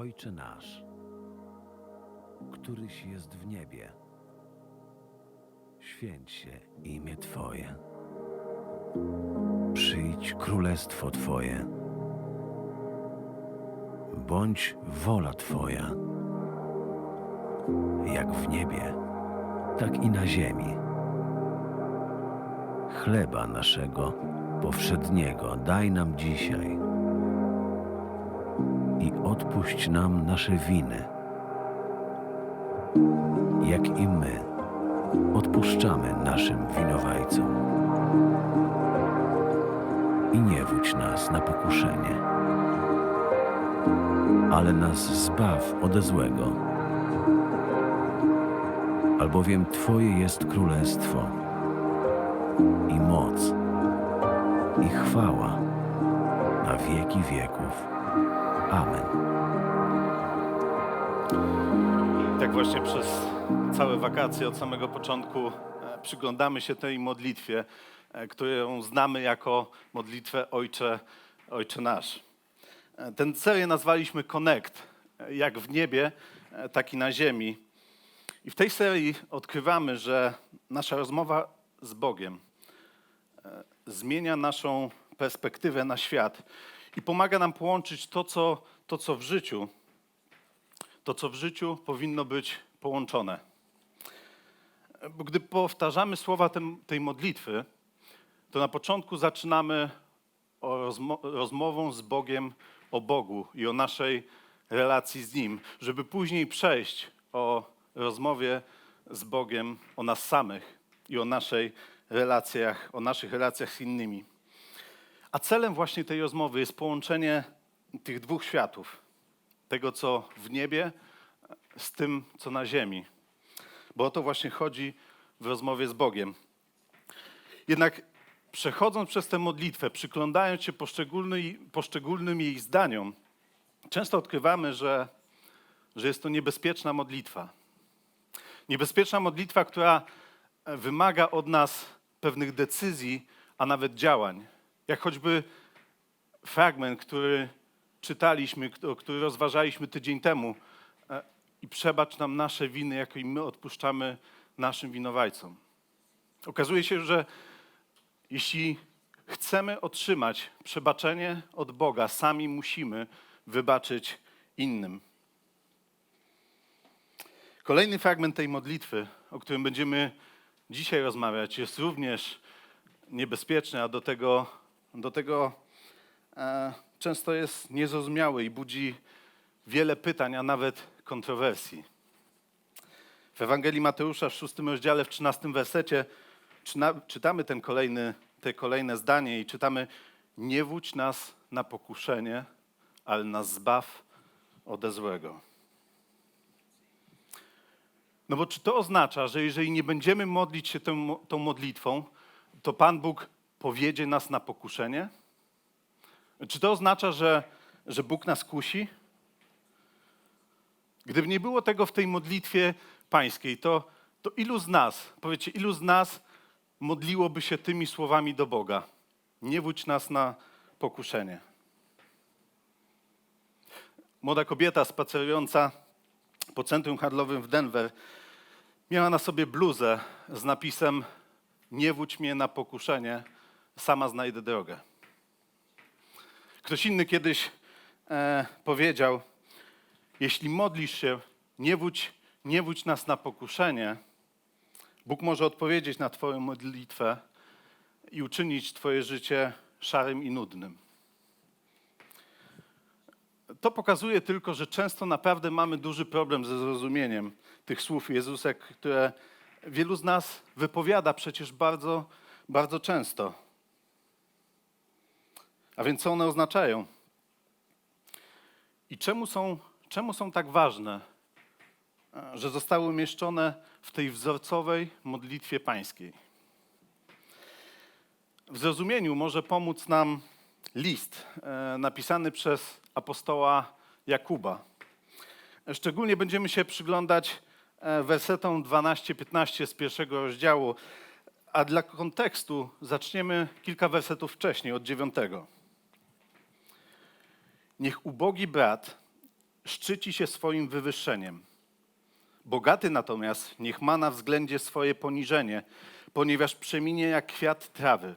Ojcze nasz, któryś jest w niebie, święć się imię Twoje. Przyjdź królestwo Twoje. Bądź wola Twoja, jak w niebie, tak i na ziemi. Chleba naszego powszedniego daj nam dzisiaj i odpuść nam nasze winy, jak i my odpuszczamy naszym winowajcom. I nie wódź nas na pokuszenie, ale nas zbaw ode złego. Albowiem Twoje jest królestwo i moc i chwała na wieki wieków. Amen. Tak właśnie przez całe wakacje od samego początku e, przyglądamy się tej modlitwie, e, którą znamy jako modlitwę Ojcze, Ojcze Nasz. E, Ten serię nazwaliśmy Connect, jak w niebie, tak i na ziemi. I w tej serii odkrywamy, że nasza rozmowa z Bogiem zmienia naszą perspektywę na świat i pomaga nam połączyć to, co, to, co w życiu to, co w życiu powinno być połączone. Bo gdy powtarzamy słowa tej modlitwy, to na początku zaczynamy rozmo rozmową z Bogiem o Bogu i o naszej relacji z Nim, żeby później przejść o rozmowie z Bogiem o nas samych i o naszej relacjach, o naszych relacjach z innymi. A celem właśnie tej rozmowy jest połączenie tych dwóch światów tego, co w niebie, z tym, co na ziemi. Bo o to właśnie chodzi w rozmowie z Bogiem. Jednak przechodząc przez tę modlitwę, przyglądając się poszczególnym, poszczególnym jej zdaniom, często odkrywamy, że, że jest to niebezpieczna modlitwa. Niebezpieczna modlitwa, która wymaga od nas pewnych decyzji, a nawet działań. Jak choćby fragment, który czytaliśmy, który rozważaliśmy tydzień temu. E, I przebacz nam nasze winy, jak i my odpuszczamy naszym winowajcom. Okazuje się, że jeśli chcemy otrzymać przebaczenie od Boga, sami musimy wybaczyć innym. Kolejny fragment tej modlitwy, o którym będziemy dzisiaj rozmawiać, jest również niebezpieczny, a do tego, do tego e, często jest niezrozumiały i budzi wiele pytań, a nawet kontrowersji. W Ewangelii Mateusza w szóstym rozdziale, w trzynastym wersecie czytamy ten kolejny, te kolejne zdanie i czytamy nie wódź nas na pokuszenie, ale nas zbaw ode złego. No bo czy to oznacza, że jeżeli nie będziemy modlić się tą, tą modlitwą, to Pan Bóg powiedzie nas na pokuszenie? Czy to oznacza, że, że Bóg nas kusi? Gdyby nie było tego w tej modlitwie pańskiej, to, to ilu z nas, powiecie, ilu z nas modliłoby się tymi słowami do Boga? Nie wódź nas na pokuszenie. Młoda kobieta spacerująca po centrum handlowym w Denver miała na sobie bluzę z napisem Nie wódź mnie na pokuszenie, sama znajdę drogę. Ktoś inny kiedyś e, powiedział: Jeśli modlisz się, nie wódź, nie wódź nas na pokuszenie, Bóg może odpowiedzieć na Twoją modlitwę i uczynić Twoje życie szarym i nudnym. To pokazuje tylko, że często naprawdę mamy duży problem ze zrozumieniem tych słów Jezusa, które wielu z nas wypowiada przecież bardzo, bardzo często. A więc co one oznaczają? I czemu są, czemu są tak ważne, e, że zostały umieszczone w tej wzorcowej modlitwie pańskiej? W zrozumieniu może pomóc nam list e, napisany przez apostoła Jakuba. Szczególnie będziemy się przyglądać e, wersetom 12-15 z pierwszego rozdziału, a dla kontekstu zaczniemy kilka wersetów wcześniej, od dziewiątego. Niech ubogi brat szczyci się swoim wywyższeniem. Bogaty natomiast niech ma na względzie swoje poniżenie, ponieważ przeminie jak kwiat trawy.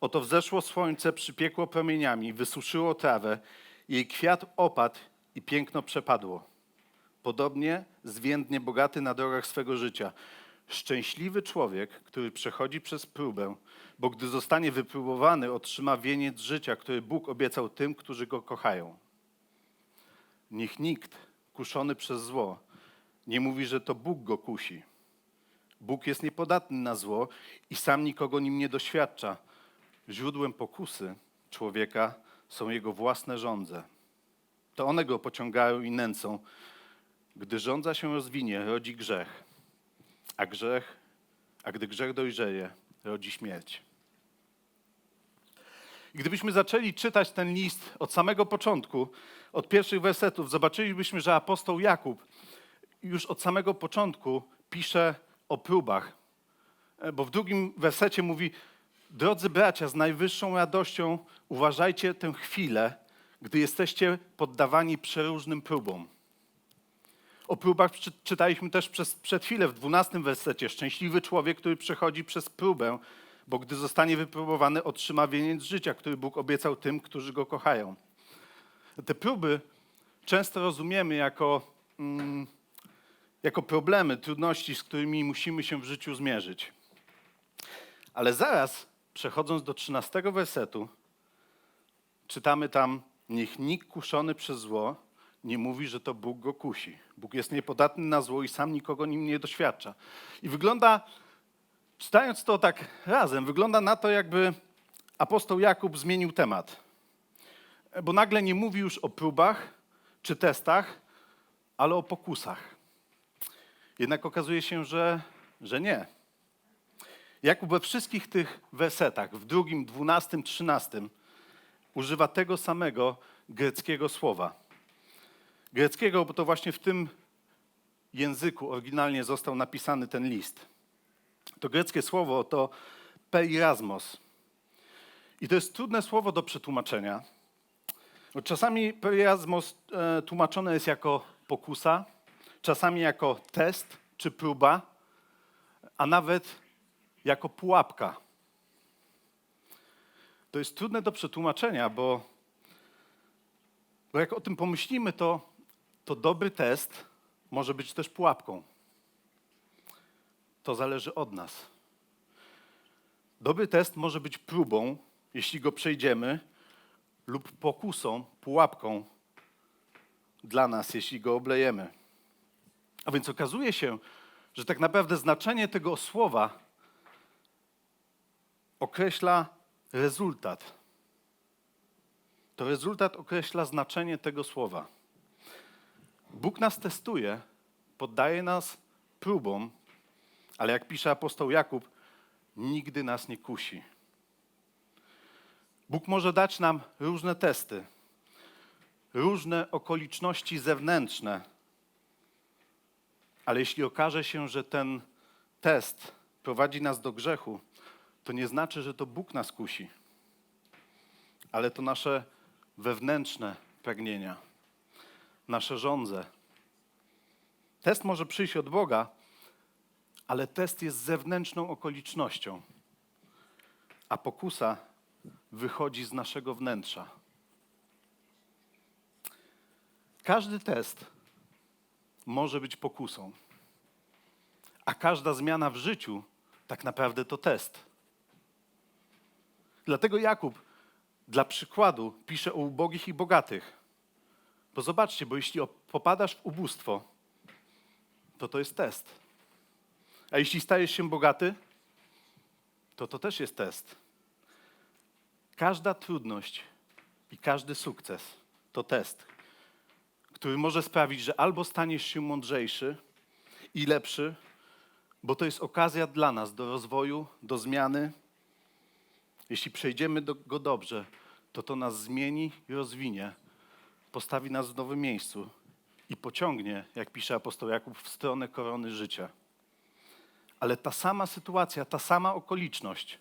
Oto wzeszło słońce, przypiekło promieniami, wysuszyło trawę, jej kwiat opadł i piękno przepadło. Podobnie zwiędnie bogaty na drogach swego życia. Szczęśliwy człowiek, który przechodzi przez próbę, bo gdy zostanie wypróbowany, otrzyma wieniec życia, który Bóg obiecał tym, którzy go kochają. Niech nikt kuszony przez zło nie mówi, że to Bóg go kusi. Bóg jest niepodatny na zło i sam nikogo nim nie doświadcza. Źródłem pokusy człowieka są jego własne żądze. To one go pociągają i nęcą. Gdy żądza się rozwinie, rodzi grzech, a grzech, a gdy grzech dojrzeje, rodzi śmierć. I gdybyśmy zaczęli czytać ten list od samego początku, od pierwszych wersetów, zobaczylibyśmy, że apostoł Jakub już od samego początku pisze o próbach. E, Bo w drugim wersecie mówi: Drodzy bracia, z najwyższą radością uważajcie tę chwilę, gdy jesteście poddawani przeróżnym próbom. O próbach czy- czytaliśmy też przez, przed chwilę w dwunastym wersecie. Szczęśliwy człowiek, który przechodzi przez próbę, bo gdy zostanie wypróbowany, otrzyma wieniec życia, który Bóg obiecał tym, którzy go kochają. Te próby często rozumiemy jako, mm, jako problemy, trudności, z którymi musimy się w życiu zmierzyć. Ale zaraz, przechodząc do 13 wersetu, czytamy tam: Niech nikt kuszony przez zło nie mówi, że to Bóg go kusi. Bóg jest niepodatny na zło i sam nikogo nim nie doświadcza. I wygląda, czytając to tak razem, wygląda na to, jakby apostoł Jakub zmienił temat. Bo nagle nie mówi już o próbach czy testach, ale o pokusach. Jednak okazuje się, że, że nie. Jakub we wszystkich tych wersetach, w drugim, dwunastym, trzynastym, używa tego samego greckiego słowa. Greckiego, bo to właśnie w tym języku oryginalnie został napisany ten list. To greckie słowo to peirasmos. I to jest trudne słowo do przetłumaczenia. Bo czasami peirasmos e, tłumaczone jest jako pokusa, czasami jako test czy próba, a nawet jako pułapka. To jest trudne do przetłumaczenia, bo, bo jak o tym pomyślimy, to, to dobry test może być też pułapką. To zależy od nas. Dobry test może być próbą, jeśli go przejdziemy, lub pokusą, pułapką dla nas, jeśli go oblejemy. A więc okazuje się, że tak naprawdę znaczenie tego słowa określa rezultat. To rezultat określa znaczenie tego słowa. Bóg nas testuje, poddaje nas próbom, ale jak pisze apostoł Jakub, nigdy nas nie kusi. Bóg może dać nam różne testy, różne okoliczności zewnętrzne, ale jeśli okaże się, że ten test prowadzi nas do grzechu, to nie znaczy, że to Bóg nas kusi, ale to nasze wewnętrzne pragnienia, nasze żądze. Test może przyjść od Boga, ale test jest zewnętrzną okolicznością, a pokusa wychodzi z naszego wnętrza. Każdy test może być pokusą, a każda zmiana w życiu tak naprawdę to test. Dlatego Jakub dla przykładu pisze o ubogich i bogatych. Bo zobaczcie, bo jeśli popadasz w ubóstwo, to to jest test. A jeśli stajesz się bogaty, to to też jest test. Każda trudność i każdy sukces to test, który może sprawić, że albo staniesz się mądrzejszy i lepszy, bo to jest okazja dla nas do rozwoju, do zmiany. Jeśli przejdziemy do, go dobrze, to to nas zmieni i rozwinie, postawi nas w nowym miejscu i pociągnie, jak pisze apostoł Jakub, w stronę korony życia. Ale ta sama sytuacja, ta sama okoliczność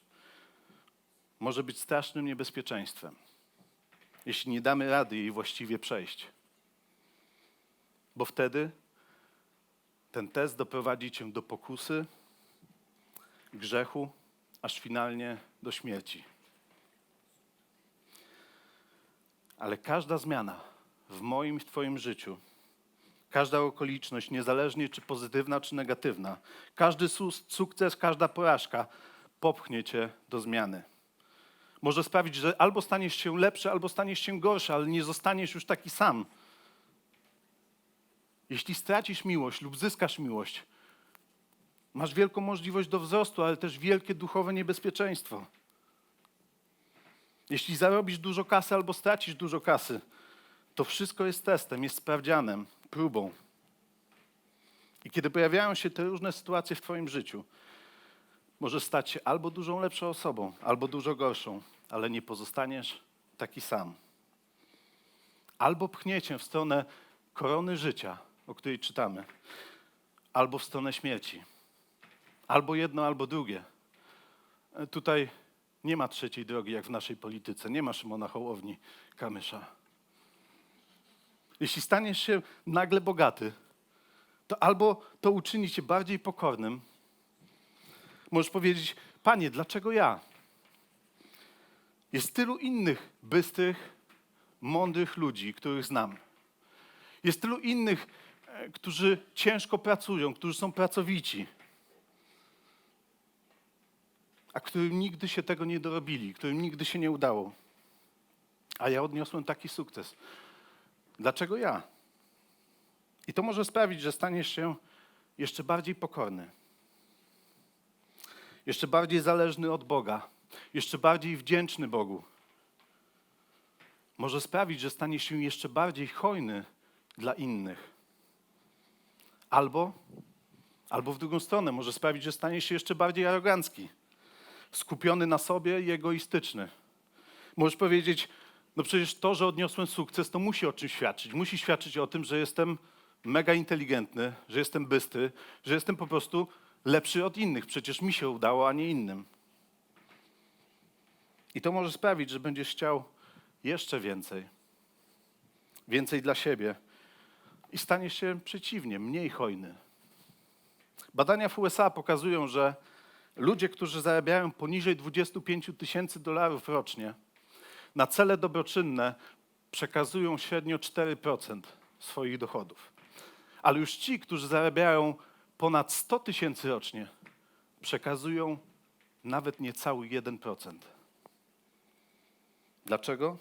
może być strasznym niebezpieczeństwem, jeśli nie damy rady jej właściwie przejść. bo wtedy ten test doprowadzi cię do pokusy, grzechu, aż finalnie do śmierci. Ale każda zmiana w moim i w Twoim życiu, każda okoliczność, niezależnie czy pozytywna, czy negatywna, każdy sukces, każda porażka popchnie Cię do zmiany. Może sprawić, że albo staniesz się lepszy, albo staniesz się gorszy, ale nie zostaniesz już taki sam. Jeśli stracisz miłość lub zyskasz miłość, masz wielką możliwość do wzrostu, ale też wielkie duchowe niebezpieczeństwo. Jeśli zarobisz dużo kasy albo stracisz dużo kasy, to wszystko jest testem, jest sprawdzianem, próbą. I kiedy pojawiają się te różne sytuacje w Twoim życiu, możesz stać się albo dużo lepszą osobą, albo dużo gorszą, ale nie pozostaniesz taki sam. Albo pchnie cię w stronę korony życia, o której czytamy, albo w stronę śmierci. Albo jedno, albo drugie. E, Tutaj nie ma trzeciej drogi, jak w naszej polityce. Nie ma Szymona Hołowni Kamysza. Jeśli staniesz się nagle bogaty, to albo to uczyni cię bardziej pokornym. Możesz powiedzieć, Panie, dlaczego ja? Jest tylu innych bystrych, mądrych ludzi, których znam. Jest tylu innych, e, którzy ciężko pracują, którzy są pracowici, a którym nigdy się tego nie dorobili, którym nigdy się nie udało. A ja odniosłem taki sukces. Dlaczego ja? I to może sprawić, że staniesz się jeszcze bardziej pokorny, jeszcze bardziej zależny od Boga, jeszcze bardziej wdzięczny Bogu. Może sprawić, że staniesz się jeszcze bardziej hojny dla innych. Albo, albo w drugą stronę, może sprawić, że staniesz się jeszcze bardziej arogancki, skupiony na sobie i egoistyczny. Możesz powiedzieć, no przecież to, że odniosłem sukces, to musi o czymś świadczyć. Musi świadczyć o tym, że jestem mega inteligentny, że jestem bystry, że jestem po prostu lepszy od innych. Przecież mi się udało, a nie innym. I to może sprawić, że będziesz chciał jeszcze więcej. Więcej dla siebie. I staniesz się przeciwnie, mniej hojny. Badania w USA pokazują, że ludzie, którzy zarabiają poniżej 25 tysięcy dolarów rocznie, na cele dobroczynne przekazują średnio 4% swoich dochodów. Ale już ci, którzy zarabiają ponad 100 tysięcy rocznie, przekazują nawet niecały 1%. Dlaczego?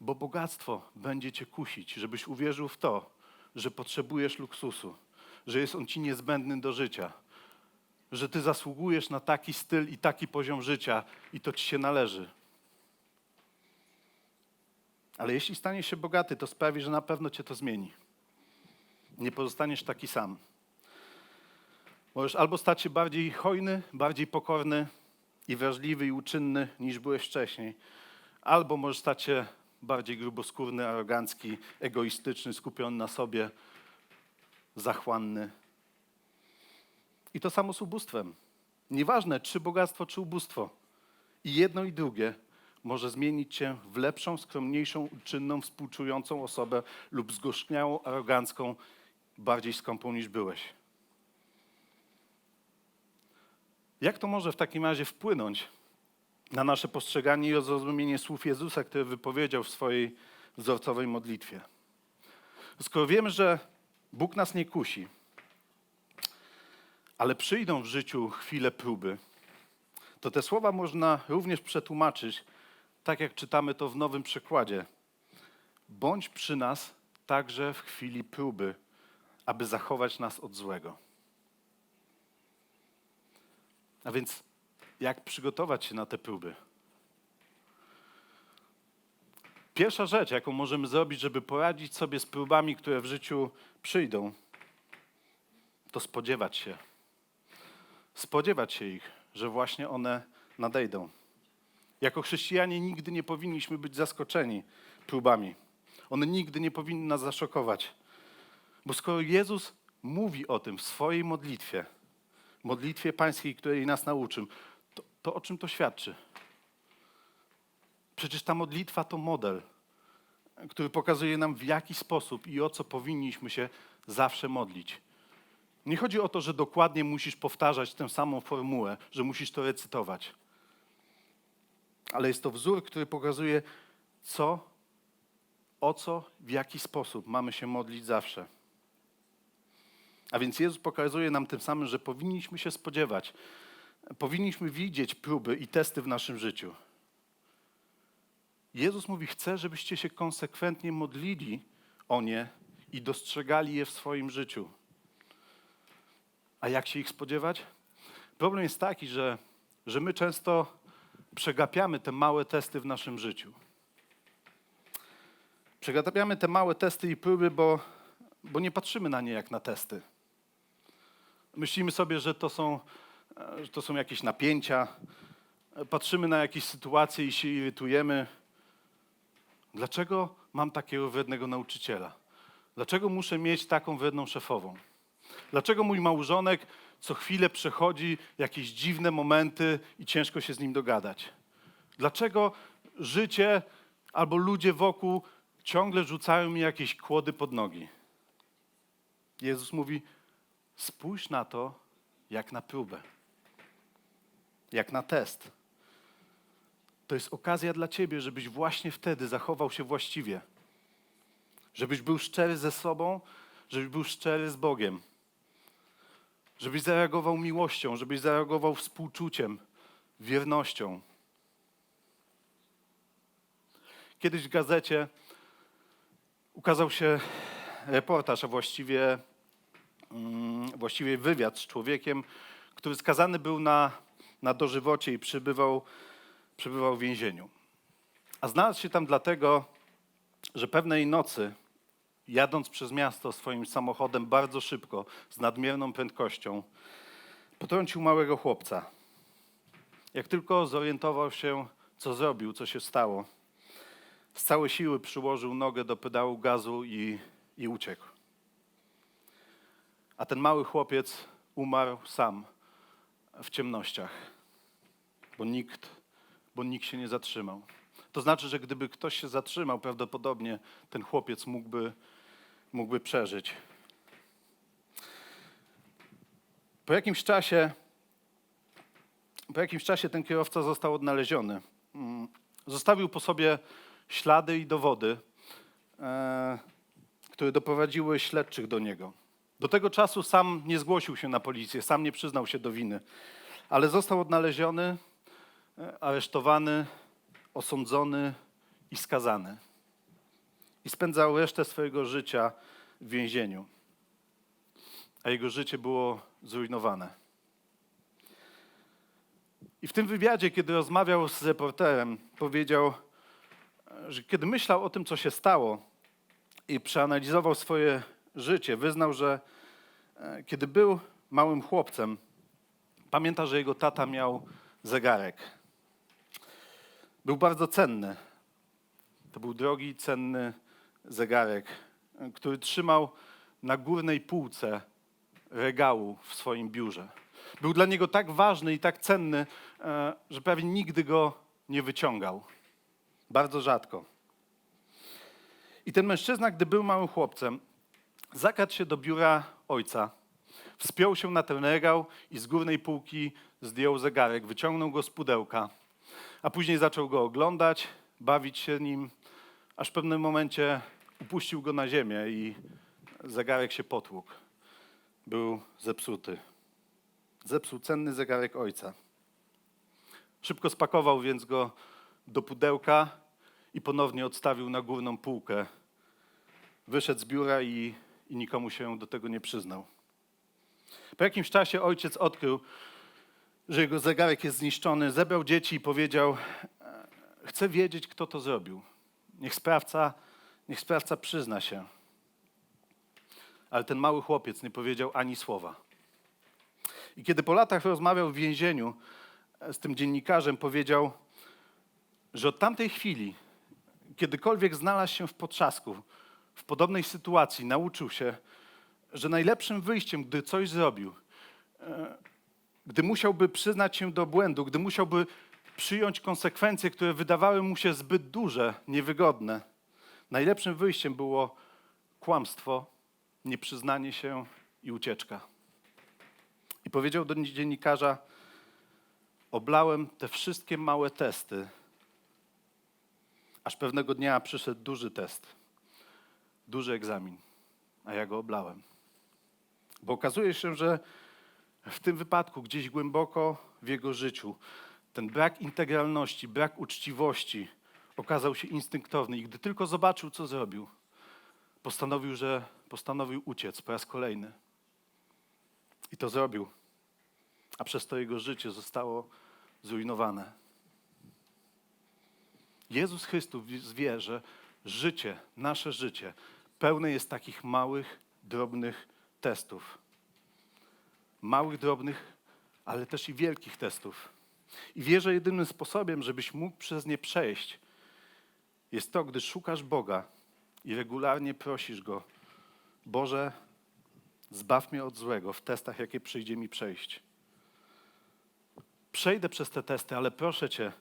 Bo bogactwo będzie cię kusić, żebyś uwierzył w to, że potrzebujesz luksusu, że jest on ci niezbędny do życia, że ty zasługujesz na taki styl i taki poziom życia i to ci się należy. Ale jeśli staniesz się bogaty, to sprawi, że na pewno cię to zmieni. Nie pozostaniesz taki sam. Możesz albo stać się bardziej hojny, bardziej pokorny i wrażliwy i uczynny niż byłeś wcześniej, albo możesz stać się bardziej gruboskórny, arogancki, egoistyczny, skupiony na sobie, zachłanny. I to samo z ubóstwem. Nieważne, czy bogactwo, czy ubóstwo. I jedno i drugie może zmienić cię w lepszą, skromniejszą, uczynną, współczującą osobę lub zgorzkniałą, arogancką, bardziej skąpą niż byłeś. Jak to może w takim razie wpłynąć na nasze postrzeganie i zrozumienie słów Jezusa, które wypowiedział w swojej wzorcowej modlitwie? Skoro wiemy, że Bóg nas nie kusi, ale przyjdą w życiu chwile próby, to te słowa można również przetłumaczyć, tak jak czytamy to w nowym przekładzie. Bądź przy nas także w chwili próby, aby zachować nas od złego. A więc jak przygotować się na te próby? Pierwsza rzecz, jaką możemy zrobić, żeby poradzić sobie z próbami, które w życiu przyjdą, to spodziewać się. Spodziewać się ich, że właśnie one nadejdą. Jako chrześcijanie nigdy nie powinniśmy być zaskoczeni próbami. One nigdy nie powinny nas zaszokować. Bo skoro Jezus mówi o tym w swojej modlitwie, modlitwie pańskiej, której nas nauczył, to, to o czym to świadczy? Przecież ta modlitwa to model. który pokazuje nam, w jaki sposób i o co powinniśmy się zawsze modlić. Nie chodzi o to, że dokładnie musisz powtarzać tę samą formułę, że musisz to recytować. Ale jest to wzór, który pokazuje, co, o co, w jaki sposób mamy się modlić zawsze. A więc Jezus pokazuje nam tym samym, że powinniśmy się spodziewać, powinniśmy widzieć próby i testy w naszym życiu. Jezus mówi: Chcę, żebyście się konsekwentnie modlili o nie i dostrzegali je w swoim życiu. A jak się ich spodziewać? Problem jest taki, że, że my często przegapiamy te małe testy w naszym życiu. Przegapiamy te małe testy i próby, bo, bo nie patrzymy na nie jak na testy. Myślimy sobie, że to są, że to są jakieś napięcia, patrzymy na jakieś sytuacje i się irytujemy. Dlaczego mam takiego wrednego nauczyciela? Dlaczego muszę mieć taką wredną szefową? Dlaczego mój małżonek co chwilę przechodzi jakieś dziwne momenty i ciężko się z nim dogadać? Dlaczego życie albo ludzie wokół ciągle rzucają mi jakieś kłody pod nogi? Jezus mówi: spójrz na to jak na próbę, jak na test. To jest okazja dla ciebie, żebyś właśnie wtedy zachował się właściwie. Żebyś był szczery ze sobą, żebyś był szczery z Bogiem. Żebyś zareagował miłością, żebyś zareagował współczuciem, wiernością. Kiedyś w gazecie ukazał się reportaż, a właściwie, mm, właściwie wywiad z człowiekiem, który skazany był na, na dożywocie i przebywał, przebywał w więzieniu. A znalazł się tam dlatego, że pewnej nocy, jadąc przez miasto swoim samochodem bardzo szybko, z nadmierną prędkością, potrącił małego chłopca. Jak tylko zorientował się, co zrobił, co się stało, z całej siły przyłożył nogę do pedału gazu i, i uciekł. A ten mały chłopiec umarł sam w ciemnościach, bo nikt, bo nikt się nie zatrzymał. To znaczy, że gdyby ktoś się zatrzymał, prawdopodobnie ten chłopiec mógłby, mógłby przeżyć. Po jakimś czasie, po jakimś czasie ten kierowca został odnaleziony. Mm, Zostawił po sobie ślady i dowody, e, które doprowadziły śledczych do niego. Do tego czasu sam nie zgłosił się na policję, sam nie przyznał się do winy, ale został odnaleziony, e, aresztowany, osądzony i skazany. I spędzał resztę swojego życia w więzieniu, a jego życie było zrujnowane. I w tym wywiadzie, kiedy rozmawiał z reporterem, powiedział, że kiedy myślał o tym, co się stało i przeanalizował swoje życie, wyznał, że e, kiedy był małym chłopcem, pamięta, że jego tata miał zegarek. Był bardzo cenny. To był drogi, cenny zegarek, który trzymał na górnej półce regału w swoim biurze. Był dla niego tak ważny i tak cenny, e, że prawie nigdy go nie wyciągał. Bardzo rzadko. I ten mężczyzna, gdy był małym chłopcem, zakradł się do biura ojca, wspiął się na ten regał i z górnej półki zdjął zegarek, wyciągnął go z pudełka, a później zaczął go oglądać, bawić się nim, aż w pewnym momencie upuścił go na ziemię i zegarek się potłukł. Był zepsuty. Zepsuł cenny zegarek ojca. Szybko spakował więc go do pudełka i ponownie odstawił na górną półkę. Wyszedł z biura i, i nikomu się do tego nie przyznał. Po jakimś czasie ojciec odkrył, że jego zegarek jest zniszczony, zebrał dzieci i powiedział: "E, Chcę wiedzieć, kto to zrobił. Niech sprawca, niech sprawca przyzna się. Ale ten mały chłopiec nie powiedział ani słowa. I kiedy po latach rozmawiał w więzieniu e, z tym dziennikarzem, powiedział, że od tamtej chwili, kiedykolwiek znalazł się w potrzasku, w podobnej sytuacji, nauczył się, że najlepszym wyjściem, gdy coś zrobił, e, gdy musiałby przyznać się do błędu, gdy musiałby przyjąć konsekwencje, które wydawały mu się zbyt duże, niewygodne, Najlepszym wyjściem było kłamstwo, nieprzyznanie się i ucieczka. I powiedział do dziennikarza: Oblałem te wszystkie małe testy, aż pewnego dnia przyszedł duży test, duży egzamin, a ja go oblałem. Bo okazuje się, że w tym wypadku, gdzieś głęboko w jego życiu, ten brak integralności, brak uczciwości okazał się instynktowny. I gdy tylko zobaczył, co zrobił, postanowił, że postanowił uciec po raz kolejny. I to zrobił. A przez to jego życie zostało zrujnowane. Jezus Chrystus wie, że życie, nasze życie, pełne jest takich małych, drobnych testów. Małych, drobnych, ale też i wielkich testów. I wie, że jedynym sposobem, żebyś mógł przez nie przejść, jest to, gdy szukasz Boga i regularnie prosisz Go, Boże, zbaw mnie od złego w testach, jakie przyjdzie mi przejść. Przejdę przez te testy, ale proszę Cię,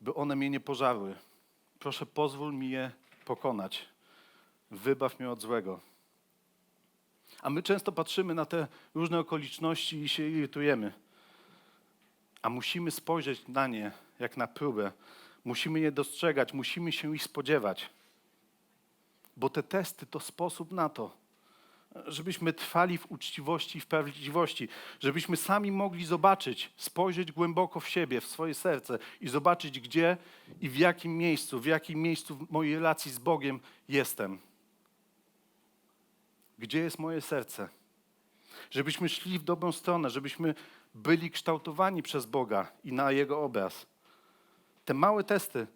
by one mnie nie pożarły. Proszę, pozwól mi je pokonać. Wybaw mnie od złego. A my często patrzymy na te różne okoliczności i się irytujemy. A musimy spojrzeć na nie jak na próbę. Musimy je dostrzegać, musimy się ich spodziewać. Bo te testy to sposób na to, żebyśmy trwali w uczciwości i w prawdziwości, żebyśmy sami mogli zobaczyć, spojrzeć głęboko w siebie, w swoje serce i zobaczyć, gdzie i w jakim miejscu, w jakim miejscu w mojej relacji z Bogiem jestem. Gdzie jest moje serce? Żebyśmy szli w dobrą stronę, żebyśmy byli kształtowani przez Boga i na Jego obraz. Te małe testy,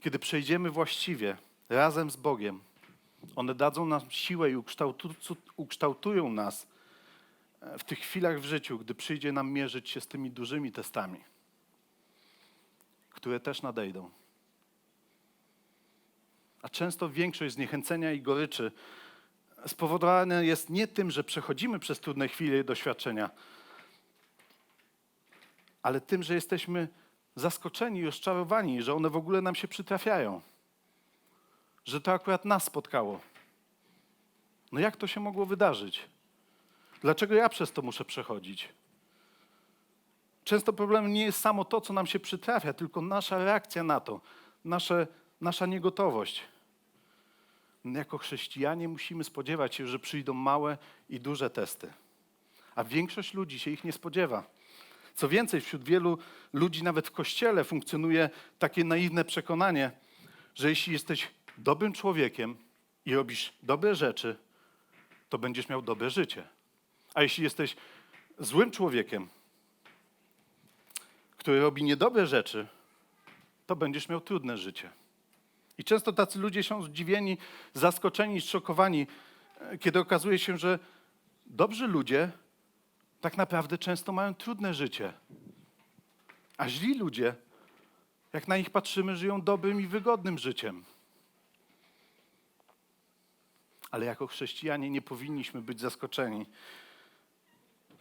kiedy przejdziemy właściwie razem z Bogiem, one dadzą nam siłę i ukształtu, ukształtują nas w tych chwilach w życiu, gdy przyjdzie nam mierzyć się z tymi dużymi testami, które też nadejdą. A często większość zniechęcenia i goryczy spowodowane jest nie tym, że przechodzimy przez trudne chwile i doświadczenia, ale tym, że jesteśmy zaskoczeni i rozczarowani, że one w ogóle nam się przytrafiają. Że to akurat nas spotkało. No jak to się mogło wydarzyć? Dlaczego ja przez to muszę przechodzić? Często problemem nie jest samo to, co nam się przytrafia, tylko nasza reakcja na to, nasze, nasza niegotowość. Jako chrześcijanie musimy spodziewać się, że przyjdą małe i duże testy. A większość ludzi się ich nie spodziewa. Co więcej, wśród wielu ludzi, nawet w kościele, funkcjonuje takie naiwne przekonanie, że jeśli jesteś dobrym człowiekiem i robisz dobre rzeczy, to będziesz miał dobre życie. A jeśli jesteś złym człowiekiem, który robi niedobre rzeczy, to będziesz miał trudne życie. I często tacy ludzie są zdziwieni, zaskoczeni, zszokowani, e, kiedy okazuje się, że dobrzy ludzie tak naprawdę często mają trudne życie. A źli ludzie, jak na nich patrzymy, żyją dobrym i wygodnym życiem. Ale jako chrześcijanie nie powinniśmy być zaskoczeni.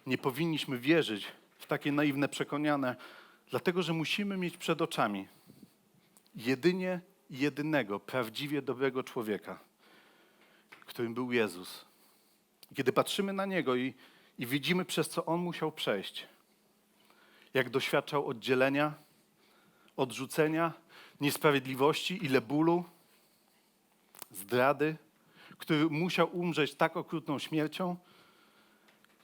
Nie powinniśmy wierzyć w takie naiwne przekonania, dlatego że musimy mieć przed oczami jedynie jedynego, prawdziwie dobrego człowieka, którym był Jezus. Kiedy patrzymy na Niego i, i widzimy, przez co On musiał przejść, jak doświadczał oddzielenia, odrzucenia, niesprawiedliwości, ile bólu, zdrady, który musiał umrzeć tak okrutną śmiercią,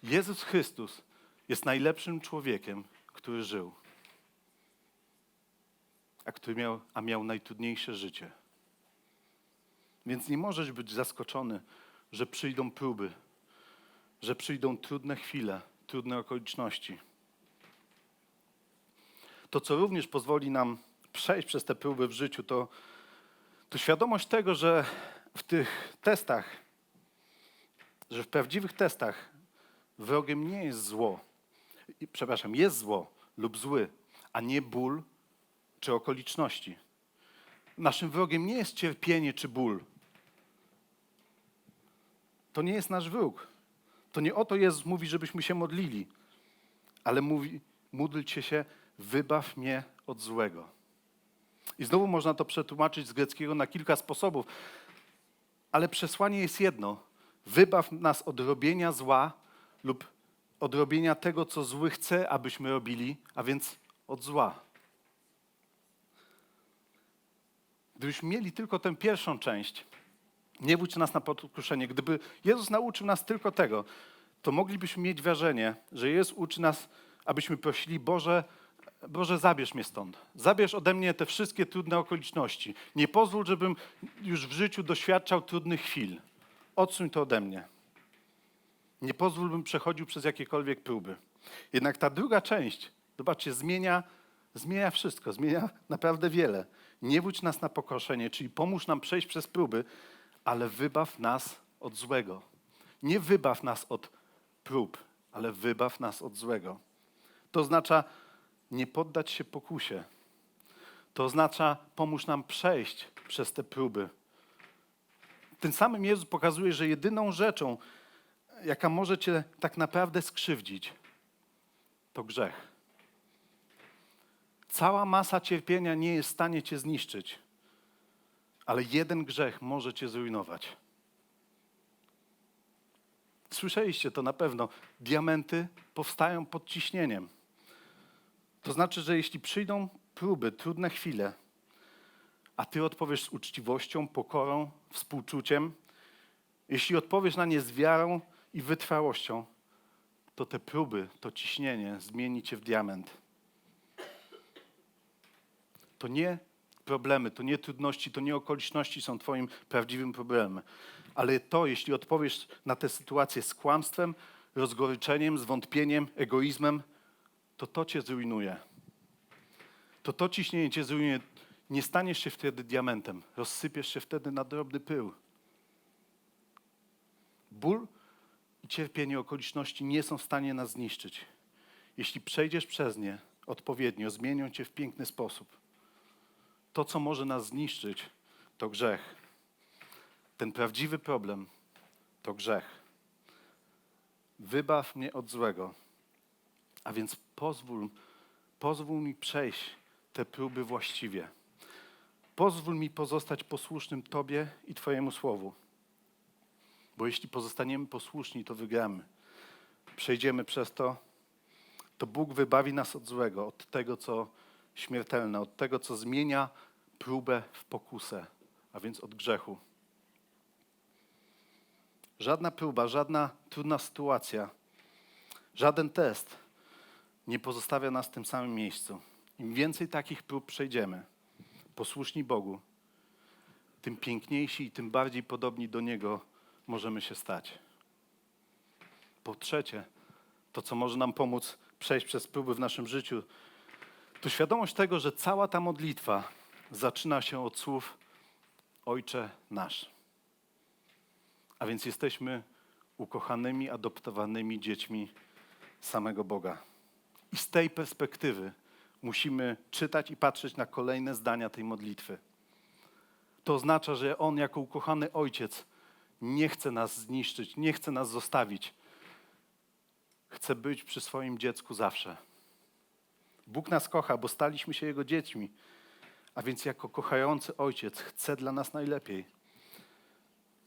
Jezus Chrystus jest najlepszym człowiekiem, który żył. A który miał, a miał najtrudniejsze życie. Więc nie możesz być zaskoczony, że przyjdą próby, że przyjdą trudne chwile, trudne okoliczności. To, co również pozwoli nam przejść przez te próby w życiu, to, to świadomość tego, że w tych testach, że w prawdziwych testach wrogiem nie jest zło, przepraszam, jest zło lub zły, a nie ból czy okoliczności. Naszym wrogiem nie jest cierpienie czy ból. To nie jest nasz wróg. To nie o to Jezus mówi, żebyśmy się modlili, ale mówi, módlcie się, wybaw mnie od złego. I znowu można to przetłumaczyć z greckiego na kilka sposobów, ale przesłanie jest jedno: wybaw nas od robienia zła lub od robienia tego, co zły chce, abyśmy robili, a więc od zła. Gdybyśmy mieli tylko tę pierwszą część, nie wódź nas na pokuszenie, gdyby Jezus nauczył nas tylko tego, to moglibyśmy mieć wrażenie, że Jezus uczy nas, abyśmy prosili Boże, Boże, zabierz mnie stąd. Zabierz ode mnie te wszystkie trudne okoliczności. Nie pozwól, żebym już w życiu doświadczał trudnych chwil. Odsuń to ode mnie. Nie pozwól, bym przechodził przez jakiekolwiek próby. Jednak ta druga część, zobaczcie, zmienia, zmienia wszystko, zmienia naprawdę wiele. Nie wódź nas na pokoszenie, czyli pomóż nam przejść przez próby, ale wybaw nas od złego. Nie wybaw nas od prób, ale wybaw nas od złego. To oznacza nie poddać się pokusie. To oznacza pomóż nam przejść przez te próby. Tym samym Jezus pokazuje, że jedyną rzeczą, jaka może cię tak naprawdę skrzywdzić, to grzech. Cała masa cierpienia nie jest w stanie cię zniszczyć, ale jeden grzech może cię zrujnować. Słyszeliście to na pewno. Diamenty powstają pod ciśnieniem. To znaczy, że jeśli przyjdą próby, trudne chwile, a ty odpowiesz z uczciwością, pokorą, współczuciem, jeśli odpowiesz na nie z wiarą i wytrwałością, to te próby, to ciśnienie zmieni cię w diament. To nie problemy, to nie trudności, to nie okoliczności są Twoim prawdziwym problemem, ale to, jeśli odpowiesz na tę sytuację z kłamstwem, rozgoryczeniem, zwątpieniem, egoizmem, to to Cię zrujnuje. To to ciśnienie Cię zrujnuje. Nie staniesz się wtedy diamentem, rozsypiesz się wtedy na drobny pył. Ból i cierpienie okoliczności nie są w stanie nas zniszczyć. Jeśli przejdziesz przez nie odpowiednio, zmienią Cię w piękny sposób. To, co może nas zniszczyć, to grzech. Ten prawdziwy problem to grzech. Wybaw mnie od złego. A więc pozwól, pozwól mi przejść te próby właściwie. Pozwól mi pozostać posłusznym Tobie i Twojemu słowu. Bo jeśli pozostaniemy posłuszni, to wygramy. Przejdziemy przez to, to Bóg wybawi nas od złego, od tego, co śmiertelne, od tego, co zmienia próbę w pokusę, a więc od grzechu. Żadna próba, żadna trudna sytuacja, żaden test nie pozostawia nas w tym samym miejscu. Im więcej takich prób przejdziemy, posłuszni Bogu, tym piękniejsi i tym bardziej podobni do Niego możemy się stać. Po trzecie, to co może nam pomóc przejść przez próby w naszym życiu, to świadomość tego, że cała ta modlitwa zaczyna się od słów Ojcze nasz. A więc jesteśmy ukochanymi, adoptowanymi dziećmi samego Boga. I z tej perspektywy musimy czytać i patrzeć na kolejne zdania tej modlitwy. To oznacza, że On jako ukochany Ojciec nie chce nas zniszczyć, nie chce nas zostawić. Chce być przy swoim dziecku zawsze. Bóg nas kocha, bo staliśmy się Jego dziećmi, a więc jako kochający Ojciec chce dla nas najlepiej.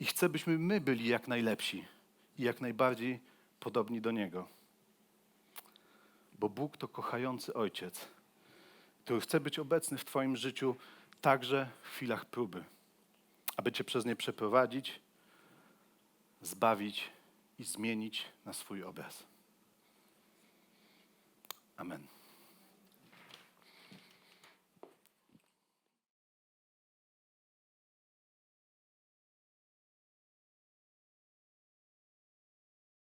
I chce, byśmy my byli jak najlepsi i jak najbardziej podobni do Niego. Bo Bóg to kochający Ojciec, który chce być obecny w Twoim życiu także w chwilach próby, aby Cię przez nie przeprowadzić, zbawić i zmienić na swój obraz. Amen.